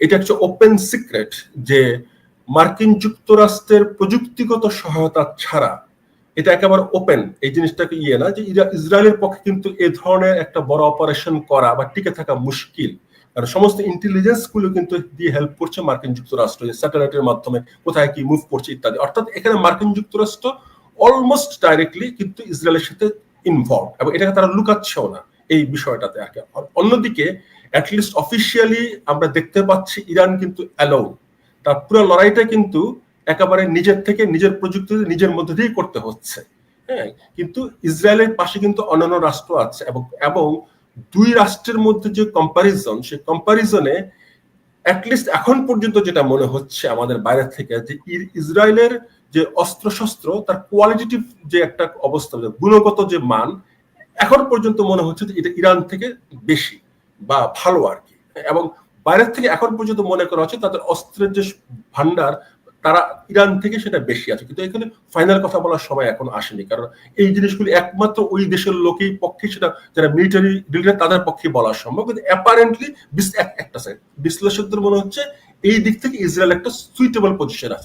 এটা একটা open secret যে মার্কিন যুক্তরাষ্ট্রের প্রযুক্তিগত সহায়তা ছাড়া এটা একেবারে ওপেন এই জিনিসটাকে ইয়ে না যে ইসরায়েলের পক্ষে কিন্তু এ ধরনের একটা বড় অপারেশন করা বা টিকে থাকা মুশকিল। কারণ সমস্ত ইন্টেলিজেন্সগুলো কিন্তু দিয়ে হেল্প করছে মার্কিন যুক্তরাষ্ট্র যে স্যাটেলাইটের মাধ্যমে কোথায় কি মুভ করছে ইত্যাদি। অর্থাৎ এখানে মার্কিন যুক্তরাষ্ট্র অলমোস্ট ডাইরেক্টলি কিন্তু ইসরায়েলের সাথে ইনভলভ এবং এটাকে তারা লুকাচ্ছেও না এই বিষয়টাতে অন্যদিকে অ্যাটলিস্ট অফিসিয়ালি আমরা দেখতে পাচ্ছি ইরান কিন্তু অ্যালাউ তার পুরো লড়াইটা কিন্তু একেবারে নিজের থেকে নিজের প্রযুক্তি নিজের মধ্যে দিয়েই করতে হচ্ছে। হ্যাঁ কিন্তু ইসরায়েলের পাশে কিন্তু অন্যান্য রাষ্ট্র আছে এবং এবং দুই রাষ্ট্রের মধ্যে যে কম্পারিজন সেই কম্পারিজনে অ্যাটলিস্ট এখন পর্যন্ত যেটা মনে হচ্ছে আমাদের বাইরে থেকে যে ইসরায়েলের যে অস্ত্রশস্ত্র, তার কোয়ালিটিটিভ যে একটা অবস্থা গুণগত যে মান, এখন পর্যন্ত মনে হচ্ছে যে এটা ইরান থেকে বেশি। বা ভালো আর কি। এবং বাইরের থেকে এখন পর্যন্ত মনে করা হচ্ছে তাদের অস্ত্রের যে ভান্ডার তারা ইরান থেকে সেটা বেশি আছে। কিন্তু এখানে ফাইনাল কথা বলার সময় এখন আসেনি। কারণ এই জিনিসগুলি একমাত্র ওই দেশের লোকেই পক্ষে সেটা যারা মিলিটারি লিডার তাদের পক্ষে বলা সম্ভব। কিন্তু অ্যাপারেন্টলি একটা সাইড বিশ্লেষকদের মনে হচ্ছে এই দিক থেকে ইসরায়েল একটা সুইটেবল পজিশন আছে।